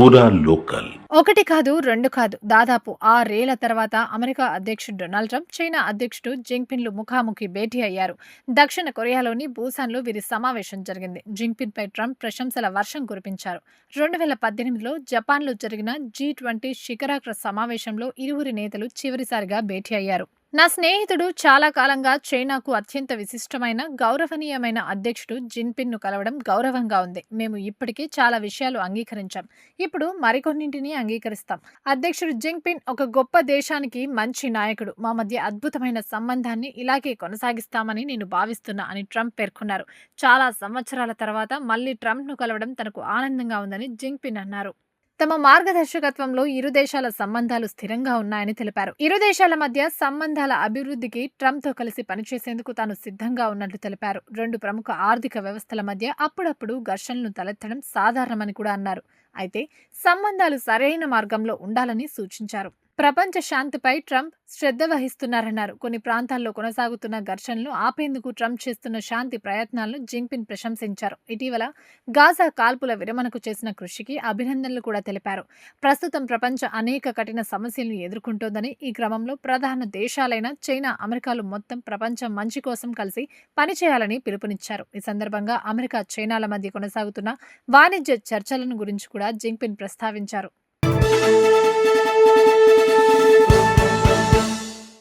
పూరా లోకల్. ఒకటి కాదు రెండు కాదు. దాదాపు ఆరేళ్ళ తర్వాత అమెరికా అధ్యక్షుడు డొనాల్డ్ ట్రంప్ చైనా అధ్యక్షుడు జింగ్పిన్లు ముఖాముఖి భేటీ అయ్యారు. దక్షిణ కొరియాలోని బూసాన్లో వీరి సమావేశం జరిగింది. జింగ్పిన్ పై ట్రంప్ ప్రశంసల వర్షం కురిపించారు. రెండు వేల పద్దెనిమిదిలో జపాన్లో జరిగిన జీ ట్వంటీ శిఖరాగ్ర సమావేశంలో ఇరువురి నేతలు చివరిసారిగా భేటీ అయ్యారు. నా స్నేహితుడు చాలా కాలంగా చైనాకు అత్యంత విశిష్టమైన గౌరవనీయమైన అధ్యక్షుడు జిన్పిన్ను కలవడం గౌరవంగా ఉంది. మేము ఇప్పటికే చాలా విషయాలు అంగీకరించాం. ఇప్పుడు మరికొన్నింటిని అంగీకరిస్తాం. అధ్యక్షుడు జింగ్పిన్ ఒక గొప్ప దేశానికి మంచి నాయకుడు. మా మధ్య అద్భుతమైన సంబంధాన్ని ఇలాగే కొనసాగిస్తామని నేను భావిస్తున్నా అని ట్రంప్ పేర్కొన్నారు. చాలా సంవత్సరాల తర్వాత మళ్ళీ ట్రంప్ను కలవడం తనకు ఆనందంగా ఉందని జింగ్పిన్ అన్నారు. తమ మార్గదర్శకత్వంలో ఇరు దేశాల సంబంధాలు స్థిరంగా ఉన్నాయని తెలిపారు. ఇరు దేశాల మధ్య సంబంధాల అభివృద్ధికి ట్రంప్తో కలిసి పనిచేసేందుకు తాను సిద్ధంగా ఉన్నట్లు తెలిపారు. రెండు ప్రముఖ ఆర్థిక వ్యవస్థల మధ్య అప్పుడప్పుడు ఘర్షణలు తలెత్తడం సాధారణమని కూడా అన్నారు. అయితే సంబంధాలు సరైన మార్గంలో ఉండాలని సూచించారు. ప్రపంచ శాంతిపై ట్రంప్ శ్రద్ధ వహిస్తున్నారన్నారు. కొన్ని ప్రాంతాల్లో కొనసాగుతున్న ఘర్షణలు ఆపేందుకు ట్రంప్ చేస్తున్న శాంతి ప్రయత్నాలను జింగ్పిన్ ప్రశంసించారు. ఇటీవల గాజా కాల్పుల విరమణకు చేసిన కృషికి అభినందనలు కూడా తెలిపారు. ప్రస్తుతం ప్రపంచ అనేక కఠిన సమస్యలను ఎదుర్కొంటోందని ఈ క్రమంలో ప్రధాన దేశాలైన చైనా అమెరికాలు మొత్తం ప్రపంచం మంచి కోసం కలిసి పనిచేయాలని పిలుపునిచ్చారు. ఈ సందర్భంగా అమెరికా చైనాల మధ్య కొనసాగుతున్న వాణిజ్య చర్చలను గురించి కూడా జింగ్పిన్ ప్రస్తావించారు.